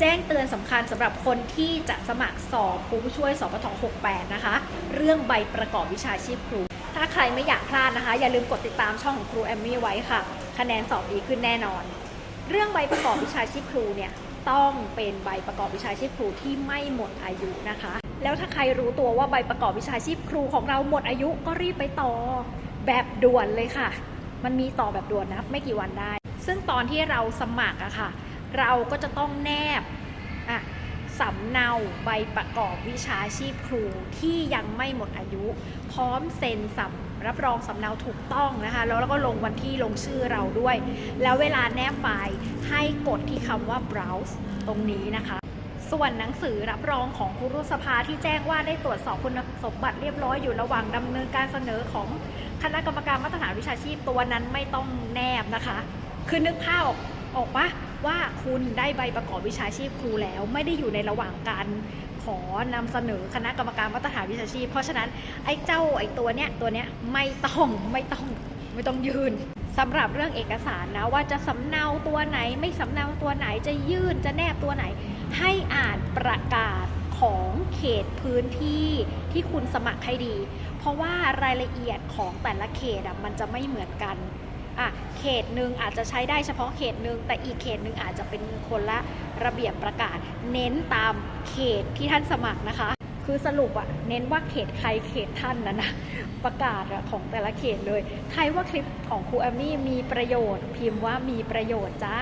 แจ้งเตือนสำคัญสำหรับคนที่จะสมัครสอบครูผู้ช่วยสปท68 นะคะ เรื่องใบประกอบวิชาชีพครู ถ้าใครไม่อยากพลาดนะคะ อย่าลืมกดติดตามช่องของครูแอมมี่ไว้ค่ะ คะแนนสอบดีขึ้นแน่นอน เรื่องใบประกอบวิชาชีพครูเนี่ยต้องเป็นใบประกอบวิชาชีพครูที่ไม่หมดอายุนะคะ แล้วถ้าใครรู้ตัวว่าใบประกอบวิชาชีพครูของเราหมดอายุก็รีบไปต่อแบบด่วนเลยค่ะ มันมีต่อแบบด่วนนะไม่กี่วันได้ ซึ่งตอนที่เราสมัครอะค่ะ เราก็จะต้องแนบอะสำเนาใบประกอบวิชาชีพครูที่ยังไม่หมดอายุ พร้อมเซ็นสำรับรองสำเนาถูกต้องนะคะ แล้วเราก็ลงวันที่ลงชื่อเราด้วย แล้วเวลาแนบไฟล์ให้กดที่คำว่า browse ตรงนี้นะคะ ส่วนหนังสือรับรองของครูรุสภาที่แจ้งว่าได้ตรวจสอบคุณสมบัติเรียบร้อยอยู่ระหว่างดำเนินการเสนอของคณะกรรมการมาตรฐานวิชาชีพตัวนั้นไม่ต้องแนบนะคะ คือนึกภาพออกออกปะ ว่าคุณได้ใบประกอบวิชาชีพครูแล้ว ไม่ได้อยู่ในระหว่างการขอนำเสนอคณะกรรมการมาตรฐานวิชาชีพ เพราะฉะนั้นไอ้เจ้าไอ้ตัวเนี้ยตัวเนี้ยไม่ต้องไม่ต้องไม่ต้องยืนสำหรับเรื่องเอกสารนะว่าจะสำเนาตัวไหน ไม่สำเนาตัวไหนจะยื่นจะแนบตัวไหน ให้อ่านประกาศของเขตพื้นที่ที่คุณสมัครให้ดี เพราะว่ารายละเอียดของแต่ละเขตอะมันจะไม่เหมือนกัน อะเขตหนึ่งอาจจะใช้ได้เฉพาะเขตหนึ่งแต่อีกเขตหนึ่งอาจจะเป็นคนละระเบียบประกาศ เน้นตามเขตที่ท่านสมัครนะคะ คือสรุปอะเน้นว่าเขตใครเขตท่านนะนะประกาศของแต่ละเขตเลย ใครว่าคลิปของครูแอมมี่มีประโยชน์ พิมพ์ว่ามีประโยชน์จ้า